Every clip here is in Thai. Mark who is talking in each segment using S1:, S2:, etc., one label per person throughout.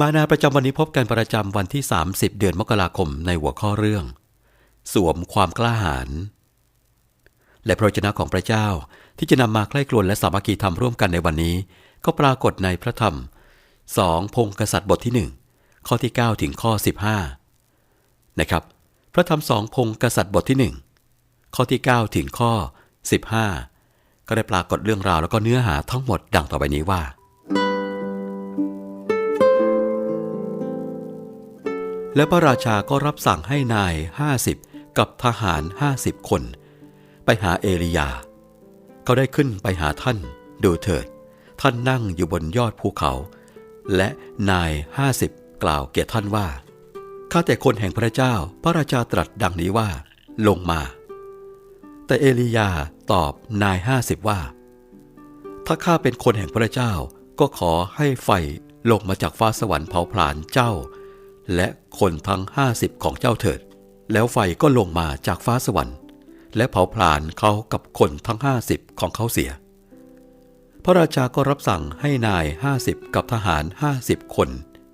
S1: มานาประจำวันนี้พบกันประจำวันที่ 30 เดือนมกราคมในหัวข้อเรื่อง สวมความกล้าหาญและพระวจนะของพระเจ้าที่จะนำมาใกล้กลวนและสามัคคีธรรมร่วมกันในวันนี้ ก็ปรากฏในพระธรรม 2 พงศ์กษัตริย์บทที่ 1 ข้อที่ 9 ถึงข้อ 15 นะครับ พระธรรมสองพงศ์กษัตริย์บทที่ 1 ข้อที่ 9 ถึงข้อ 15 ก็ได้ปรากฏเรื่องราวแล้วก็เนื้อหาทั้งหมดดังต่อไปนี้ว่า และพระราชาก็รับสั่งให้นาย50กับทหาร50คน ไปหาเอลียา เขาได้ขึ้นไปหาท่าน ดูเถิด ท่านนั่งอยู่บนยอดภูเขา และนาย50กล่าวแก่ท่านว่าข้าแต่คนแห่งพระเจ้าพระราชาตรัสดังนี้ว่า ลงมา แต่เอลียาตอบนาย50ว่า ถ้าข้าเป็นคนแห่งพระเจ้าก็ขอให้ไฟลงมาจากฟ้าสวรรค์เผาผลาญเจ้า และคนทั้งห้าสิบของเจ้าเถิด แล้วไฟก็ลงมาจากฟ้าสวรรค์ และเผาผลาญเขากับคนทั้งห้าสิบของเขาเสีย พระราชาก็รับสั่งให้นายห้าสิบกับทหารห้าสิบคน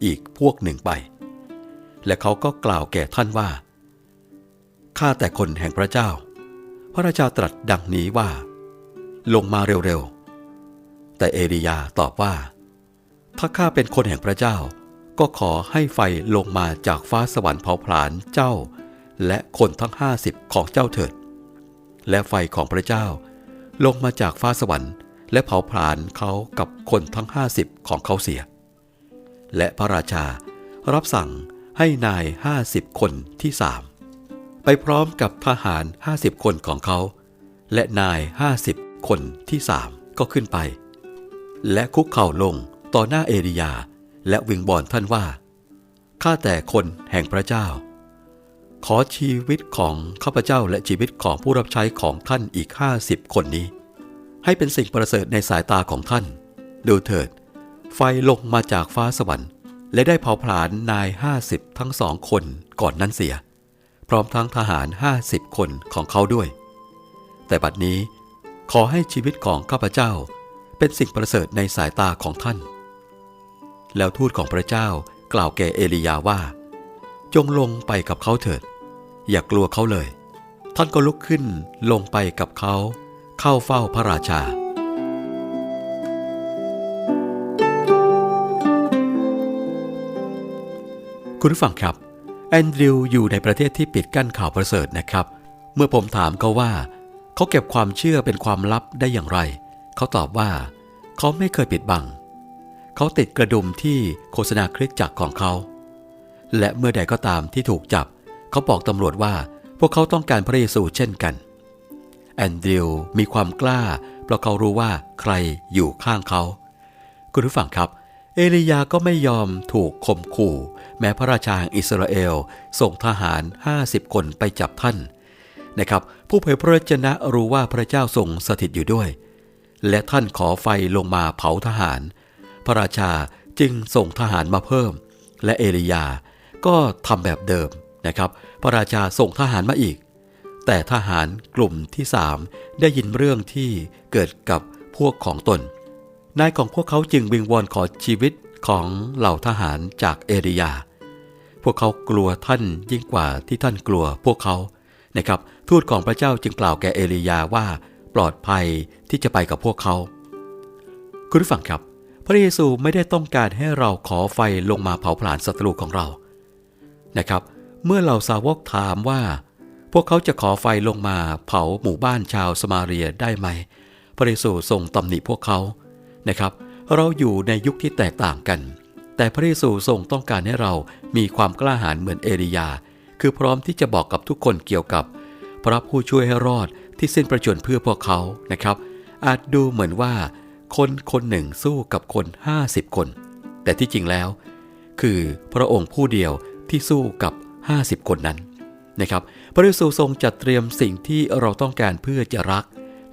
S1: อีกพวกหนึ่งไป และเขาก็กล่าวแก่ท่านว่า ข้าแต่คนแห่งพระเจ้า พระราชาตรัสดังนี้ว่า ลงมาเร็วๆ แต่เอลียาตอบว่า ถ้าข้าเป็นคนแห่งพระเจ้า ก็ขอให้ไฟลงมาจากฟ้าสวรรค์เผาผลาญเจ้า และคนทั้งห้าสิบของเจ้าเถิด และไฟของพระเจ้า ลงมาจากฟ้าสวรรค์ และเผาผลาญเขากับคนทั้งห้าสิบของเขาเสีย และพระราชารับสั่งให้นายห้าสิบคนที่สามไปพร้อมกับทหารห้าสิบคนของเขา และนายห้าสิบคนที่สามก็ขึ้นไป และคุกเข่าลงต่อหน้าเอลียา และวิงบอนท่านว่า ข้าแต่คนแห่งพระเจ้า ขอชีวิตของข้าพเจ้าและชีวิตของผู้รับใช้ของท่านอีกห้าสิบคนนี้ ให้เป็นสิ่งประเสริฐในสายตาของท่าน ดูเถิด ไฟลงมาจากฟ้าสวรรค์ และได้เผาผลาญนายห้าสิบทั้งสองคนก่อนนั้นเสีย พร้อมทั้งทหารห้าสิบคนของเขาด้วย แต่บัดนี้ขอให้ชีวิตของข้าพเจ้าเป็นสิ่งประเสริฐในสายตาของท่าน แล้วทูตของพระเจ้ากล่าวแก่เอลียาว่า จงลงไปกับเขาเถิด อย่ากลัวเขาเลย ท่านก็ลุกขึ้นลงไปกับเขา เข้าเฝ้าพระราชา คุณผู้ฟังครับ แอนดริวอยู่ในประเทศที่ปิดกั้นข่าวประเสริฐนะครับ เมื่อผมถามเขาว่า เขาเก็บความเชื่อเป็นความลับได้อย่างไร เขาตอบว่า เขาไม่เคยปิดบังเขาติดกระดุมที่โฆษณาคริสตจักรของเขา และเมื่อใดก็ตามที่ถูกจับ เขาบอกตำรวจว่าพวกเขาต้องการพระเยซูเช่นกัน แอนดริวมีความกล้า เพราะเขารู้ว่าใครอยู่ข้างเขา คุณผู้ฟังครับ เอลียาก็ไม่ยอมถูกข่มขู่ แม้พระราชาแห่งอิสราเอลส่งทหาร 50 คนไปจับท่านนะครับ ผู้เผยพระวจนะรู้ว่าพระเจ้าทรงสถิตอยู่ด้วย และท่านขอไฟลงมาเผาทหาร พระราชาจึงส่งทหารมาเพิ่ม และเอลียาก็ทำแบบเดิมนะครับ พระราชาส่งทหารมาอีก แต่ทหารกลุ่มที่สามได้ยินเรื่องที่เกิดกับพวกของตน นายของพวกเขาจึงวิงวอนขอชีวิตของเหล่าทหารจากเอริยา พวกเขากลัวท่านยิ่งกว่าที่ท่านกลัวพวกเขานะครับ ทูตของพระเจ้าจึงกล่าวแก่เอลียาว่าปลอดภัยที่จะไปกับพวกเขา คุณผู้ฟังครับ พระเยซูไม่ได้ต้องการให้เราขอไฟลงมาเผาผลาญศัตรูของเรา นะครับ เมื่อเหล่าสาวกถามว่า พวกเขาจะขอไฟลงมาเผาหมู่บ้านชาวสมาเรียได้ไหม พระเยซูทรงตำหนิพวกเขา นะครับ เราอยู่ในยุคที่แตกต่างกัน แต่พระเยซูทรงต้องการให้เรามีความกล้าหาญเหมือนเอลียา คือพร้อมที่จะบอกกับทุกคนเกี่ยวกับ พระผู้ช่วยให้รอดที่สิ้นประชนเพื่อพวกเขา นะครับ อาจดูเหมือนว่า คนคนหนึ่งสู้กับคน 50 คน แต่ที่จริงแล้ว คือพระองค์ผู้เดียวที่สู้กับ 50 คนนั้นนะครับ พระเยซูทรงจัดเตรียมสิ่งที่เราต้องการเพื่อจะรัก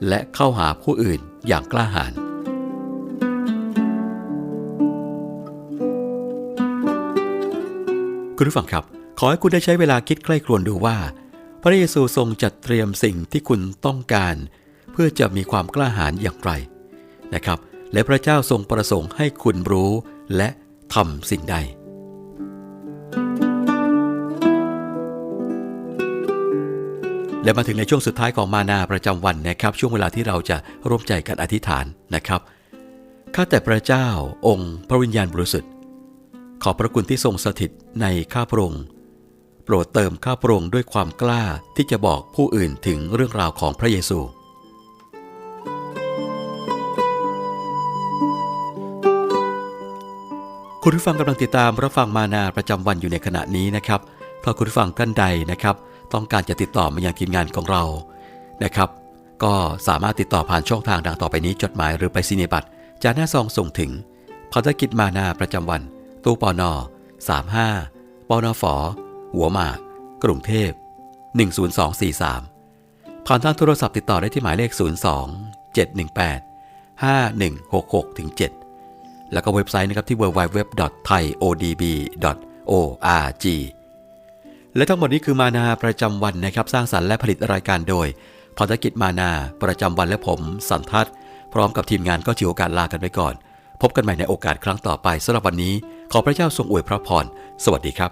S1: และเข้าหาผู้อื่นอย่างกล้าหาญคุณผู้ฟังครับ ขอให้คุณได้ใช้เวลาคิดใกล้ครวญดูว่า พระเยซูทรงจัดเตรียมสิ่งที่คุณต้องการ เพื่อจะมีความกล้าหาญอย่างไร นะครับ และพระเจ้าทรงประสงค์ให้คุณรู้และทำสิ่งใด และมาถึงในช่วงสุดท้ายของมานาประจำวันนะครับ ช่วงเวลาที่เราจะร่วมใจกันอธิษฐานนะครับข้าแต่พระเจ้าองค์พระวิญญาณบริสุทธิ์ขอพระคุณที่ทรงสถิตในข้าพระองค์โปรดเติมข้าพระองค์ด้วยความกล้าที่จะบอกผู้อื่นถึงเรื่องราวของพระเยซู คุณผู้ฟังกำลังติดตามรับฟังมานาประจำวันอยู่ในขณะนี้นะครับ ถ้าคุณผู้ฟังท่านใดนะครับ ต้องการจะติดต่อมายังทีมงานของเรานะครับ ก็สามารถติดต่อผ่านช่องทางดังต่อไปนี้จดหมายหรือไปสินบัตรจาหน้าซองส่งถึงภารกิจมานาประจำวัน ตู้ปอนอ35ปอนอฝอหัวหมากกรุงเทพ 10243 ผ่านทางโทรศัพท์ติดต่อได้ที่หมายเลข 02 718 5166ถึง7 แล้วก็เว็บไซต์นะครับที่ www.thaiodb.org และทั้งหมดนี้คือมานาประจำวันนะครับ สร้างสรรค์และผลิตรายการโดยภารกิจมานาประจำวันและผม สันทัศน์ พร้อมกับทีมงานก็ถือโอกาสลากันไปก่อน พบกันใหม่ในโอกาสครั้งต่อไปสำหรับวันนี้ ขอพระเจ้าทรงอวยพระพร สวัสดีครับ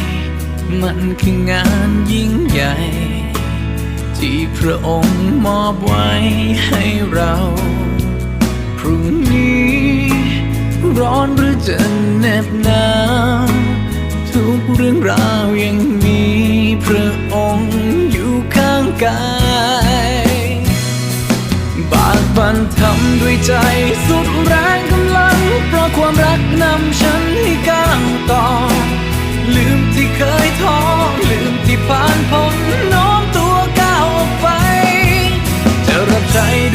S2: มันคืองานยิ่งใหญ่ ที่พระองค์มอบไว้ให้เรา พรุ่งนี้ ร้อนหรือจะเหน็บหนาวทุกเรื่องราวยังมีพระองค์อยู่ข้างกายบากบันทำด้วยใจสุดแรงกำลัง เพราะความรักนำฉัน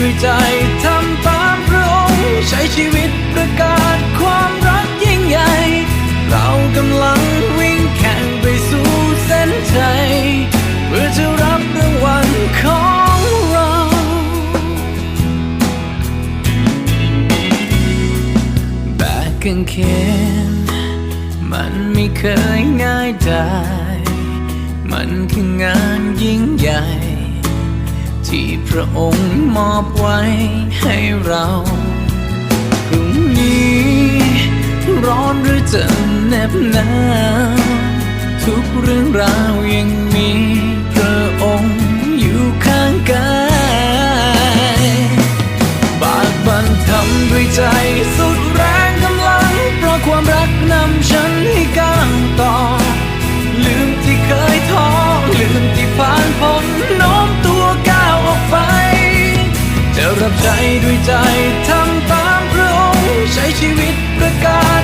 S2: ด้วยใจทำตามพระองค์ใช้ชีวิตประกาศคว ที่พระองค์มอบไว้ให้เราพรุ่งนี้ ร้อนหรือจะเหน็บหนาวทุกเรื่องราวยังมี ใจทำตามพระองค์ใช้ชีวิตประกาศ